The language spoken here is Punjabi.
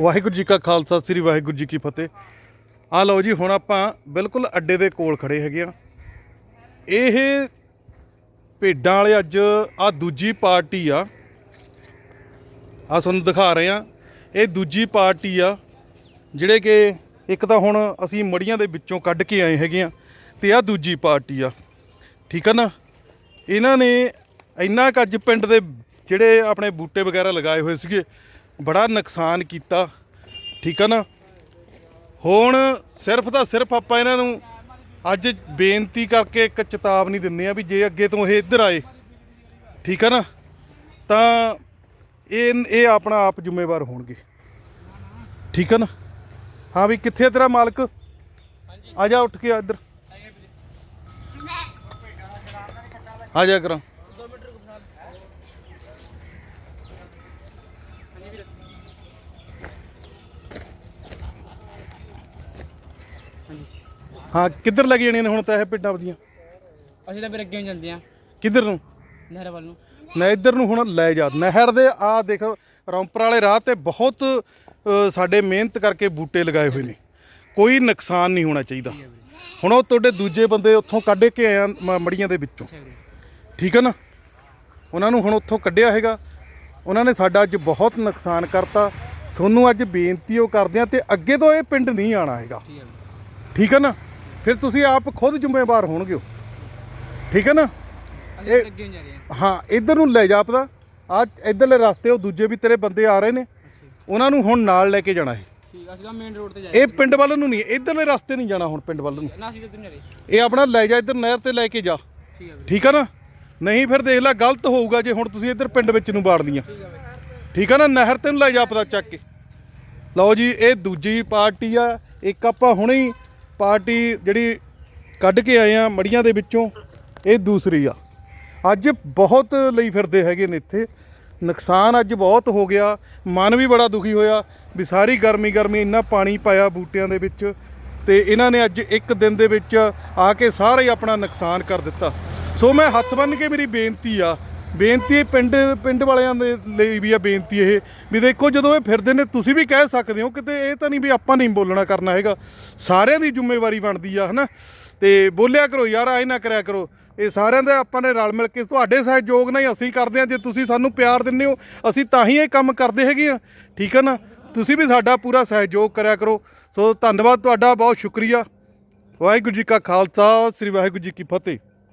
ਵਾਹਿਗੁਰੂ ਜੀ ਕਾ ਖਾਲਸਾ, ਸ੍ਰੀ ਵਾਹਿਗੁਰੂ ਜੀ ਕੀ ਫਤਿਹ। ਆ ਲਓ ਜੀ, ਹੁਣ ਆਪਾਂ ਬਿਲਕੁਲ ਅੱਡੇ ਦੇ ਕੋਲ ਖੜੇ ਹੈਗੇ ਆ ਇਹ ਭੇਡਾਂ ਵਾਲੇ ਅੱਜ ਆ ਦੂਜੀ ਪਾਰਟੀ ਆ। ਆ ਤੁਹਾਨੂੰ ਦਿਖਾ ਰਹੇ ਆ ਇਹ ਦੂਜੀ ਪਾਰਟੀ ਆ, ਜਿਹੜੇ ਕਿ ਇੱਕ ਤਾਂ ਹੁਣ ਅਸੀਂ ਮੜੀਆਂ ਦੇ ਵਿੱਚੋਂ ਕੱਢ ਕੇ ਆਏ ਹੈਗੇ ਆ ਤੇ ਆ ਦੂਜੀ ਪਾਰਟੀ ਆ। ਠੀਕ ਆ ਨਾ? ਇਹਨਾਂ ਨੇ ਇੰਨਾ ਕੁ ਅੱਜ ਪਿੰਡ ਦੇ ਜਿਹੜੇ ਆਪਣੇ ਬੂਟੇ ਵਗੈਰਾ ਲਗਾਏ ਹੋਏ ਸੀਗੇ ਬੜਾ ਨੁਕਸਾਨ ਕੀਤਾ, ਠੀਕ ਆ ਨਾ? ਹੁਣ ਸਿਰਫ ਤਾਂ ਸਿਰਫ ਆਪਾਂ ਇਹਨਾਂ ਨੂੰ ਅੱਜ ਬੇਨਤੀ ਕਰਕੇ ਇੱਕ ਚੇਤਾਵਨੀ ਦਿੰਦੇ ਆ ਵੀ ਜੇ ਅੱਗੇ ਤੋਂ ਇਹ ਇੱਧਰ ਆਏ, ਠੀਕ ਆ ਨਾ? ਤਾਂ ਇਹ ਇਹ ਆਪਣਾ ਆਪ ਜ਼ਿੰਮੇਵਾਰ ਹੋਣਗੇ। ਠੀਕ ਆ ਨਾ? ਹਾਂ ਵੀ ਕਿੱਥੇ ਆ ਤੇਰਾ ਮਾਲਕ? ਆ ਜਾ ਉੱਠ ਕੇ ਆ ਇੱਧਰ। ਆ ਜਾ ਕਰਾਂ। ਹਾਂ ਕਿੱਧਰ ਲੱਗ ਜਾਣੀਆਂ ਨੇ ਹੁਣ ਤਾਂ ਇਹ ਪਿੰਡਾਂ ਦੀਆਂ ਅਸੀਂ ਤਾਂ ਫਿਰ ਅੱਗੇ ਨੂੰ ਜਾਂਦੇ ਆ ਕਿੱਧਰ ਨੂੰ? ਨਹਿਰ ਵੱਲ ਨੂੰ। ਨਾ ਇੱਧਰ ਨੂੰ ਹੁਣ ਲੈ ਜਾ। ਨਹਿਰ ਦੇ ਆ ਦੇਖ ਰੌਂਪਰ ਵਾਲੇ ਰਾਹ ਤੇ ਬਹੁਤ ਅ, ਸਾਡੇ ਮਿਹਨਤ ਕਰਕੇ ਬੂਟੇ ਲਗਾਏ ਹੋਏ ਨੇ। ਕੋਈ ਨੁਕਸਾਨ ਨਹੀਂ ਹੋਣਾ ਚਾਹੀਦਾ। ਹੁਣ ਉਹ ਤੁਹਾਡੇ ਦੂਜੇ ਬੰਦੇ ਉੱਥੋਂ ਕੱਢ ਕੇ ਆਇਆ ਮ- ਮੜੀਆਂ ਦੇ ਵਿੱਚੋਂ। ਠੀਕ ਹੈ ਨਾ? ਉਹਨਾਂ ਨੂੰ ਹੁਣ ਉੱਥੋਂ ਕੱਢਿਆ ਹੈਗਾ। ਉਹਨਾਂ ਨੇ ਸਾਡਾ ਅੱਜ ਬਹੁਤ ਨੁਕਸਾਨ ਕਰਤਾ। ਸੋਨੂੰ ਅੱਜ ਬੇਨਤੀ ਉਹ ਕਰਦੇ ਆ ਤੇ ਅੱਗੇ ਤੋਂ ਇਹ ਪਿੰਡ ਨਹੀਂ ਆਣਾ ਹੈਗਾ। ਠੀਕ ਹੈ ਠੀਕ ਹੈ ਨਾ? ਫਿਰ ਤੁਸੀਂ ਆਪ ਖੁਦ ਜ਼ਿੰਮੇਵਾਰ ਹੋਣਗੇ ਹੋ। ਠੀਕ ਹੈ ਨਾ? ਅੱਗੇ ਜਾ ਰਹੇ ਆ। ਹਾਂ ਇੱਧਰ ਨੂੰ ਲੈ ਜਾ ਆਪਦਾ। ਆ ਇੱਧਰਲੇ ਰਸਤੇ ਉਹ ਦੂਜੇ ਵੀ ਤੇਰੇ ਬੰਦੇ ਆ ਰਹੇ ਨੇ। ਉਹਨਾਂ ਨੂੰ ਹੁਣ ਨਾਲ ਲੈ ਕੇ ਜਾਣਾ ਹੈ ਠੀਕ ਅਸੀਂ ਤਾਂ ਮੇਨ ਰੋਡ ਤੇ ਜਾ ਇਹ ਪਿੰਡ ਵੱਲ ਨੂੰ ਨਹੀਂ ਇੱਧਰਲੇ ਰਸਤੇ ਨਹੀਂ ਜਾਣਾ ਹੁਣ ਪਿੰਡ ਵੱਲ ਨੂੰ। ਨਾ ਅਸੀਂ ਤਾਂ ਜਾ ਰਹੇ? ਇਹ ਆਪਣਾ ਲੈ ਜਾ ਇੱਧਰ ਨਹਿਰ ਤੇ ਲੈ ਕੇ ਜਾ। ਠੀਕ ਹੈ ਵੀਰੇ। ਠੀਕ ਆ ਨਾ? ਨਹੀਂ ਫਿਰ ਦੇਖ ਲੈ ਗਲਤ ਹੋਊਗਾ ਜੇ ਹੁਣ ਤੁਸੀਂ ਇੱਧਰ ਪਿੰਡ ਵਿੱਚ ਨੂੰ ਹੈ ਵੀਰੇ। ਠੀਕ ਆ ਨਾ? ਨਹਿਰ ਤੇ ਨੂੰ ਲੈ ਜਾ ਆਪਦਾ ਚੱਕ ਕੇ। ਲਓ ਜੀ ਇਹ ਦੂਜੀ ਪਾਰਟੀ ਆ। ਇੱਕ ਆਪਾਂ ਹੁਣੇ ਹੀ ਪਾਰਟੀ ਜਿਹੜੀ ਕੱਢ ਕੇ ਆਏ ਆ ਮੜੀਆਂ ਦੇ ਵਿੱਚੋਂ, ਇਹ ਦੂਸਰੀ ਆ। ਅੱਜ ਬਹੁਤ ਲਈ ਫਿਰਦੇ ਹੈਗੇ ਨੇ ਇੱਥੇ। ਨੁਕਸਾਨ ਅੱਜ ਬਹੁਤ ਹੋ ਗਿਆ। ਮਨ ਵੀ ਬੜਾ ਦੁਖੀ ਹੋਇਆ ਵੀ ਸਾਰੀ ਗਰਮੀ ਗਰਮੀ ਇੰਨਾ ਪਾਣੀ ਪਾਇਆ ਬੂਟਿਆਂ ਦੇ ਵਿੱਚ ਤੇ ਇਹਨਾਂ ਨੇ ਅੱਜ ਇੱਕ ਦਿਨ ਦੇ ਵਿੱਚ ਆ ਕੇ ਸਾਰਾ ਹੀ ਆਪਣਾ ਨੁਕਸਾਨ ਕਰ ਦਿੱਤਾ। ਸੋ ਮੈਂ ਹੱਥ ਬੰਨ੍ਹ ਕੇ ਮੇਰੀ ਬੇਨਤੀ ਆ ਬੇਨਤੀ ਪਿੰਡ ਪਿੰਡ ਵਾਲਿਆਂ ਦੇ ਲਈ ਵੀ ਆ ਬੇਨਤੀ ਇਹ, ਵੀ ਦੇਖੋ ਜਦੋਂ ਇਹ ਫਿਰਦੇ ਨੇ, ਤੁਸੀਂ ਵੀ ਕਹਿ ਸਕਦੇ ਹੋ, ਕਿਤੇ ਇਹ ਤਾਂ ਨਹੀਂ ਵੀ ਆਪਾਂ ਨਹੀਂ ਬੋਲਣਾ ਕਰਨਾ ਹੈਗਾ। ਸਾਰਿਆਂ ਦੀ ਜ਼ਿੰਮੇਵਾਰੀ ਬਣਦੀ ਆ, ਹਨਾ? ਤੇ ਬੋਲਿਆ ਕਰੋ ਯਾਰ ਐ ਨਾ ਕਰਿਆ ਕਰੋ। ਇਹ ਸਾਰਿਆਂ ਦਾ ਆਪਾਂ ਨੇ ਰਲ ਮਿਲ ਕੇ ਤੁਹਾਡੇ ਸਹਿਯੋਗ ਨਾਲ ਹੀ ਅਸੀਂ ਕਰਦੇ ਆ ਜੇ ਤੁਸੀਂ ਸਾਨੂੰ ਪਿਆਰ ਦਿੰਦੇ ਹੋ, ਅਸੀਂ ਤਾਂ ਹੀ ਇਹ ਕੰਮ ਕਰਦੇ ਹੈਗੇ ਆ। ਠੀਕ ਹੈ ਨਾ? ਤੁਸੀਂ ਵੀ ਸਾਡਾ ਪੂਰਾ ਸਹਿਯੋਗ ਕਰਿਆ ਕਰੋ। ਸੋ ਧੰਨਵਾਦ ਤੁਹਾਡਾ, ਬਹੁਤ ਸ਼ੁਕਰੀਆ। ਵਾਹਿਗੁਰੂ ਜੀ ਕਾ ਖਾਲਸਾ, ਸ੍ਰੀ ਵਾਹਿਗੁਰੂ ਜੀ ਕੀ ਫਤਿਹ।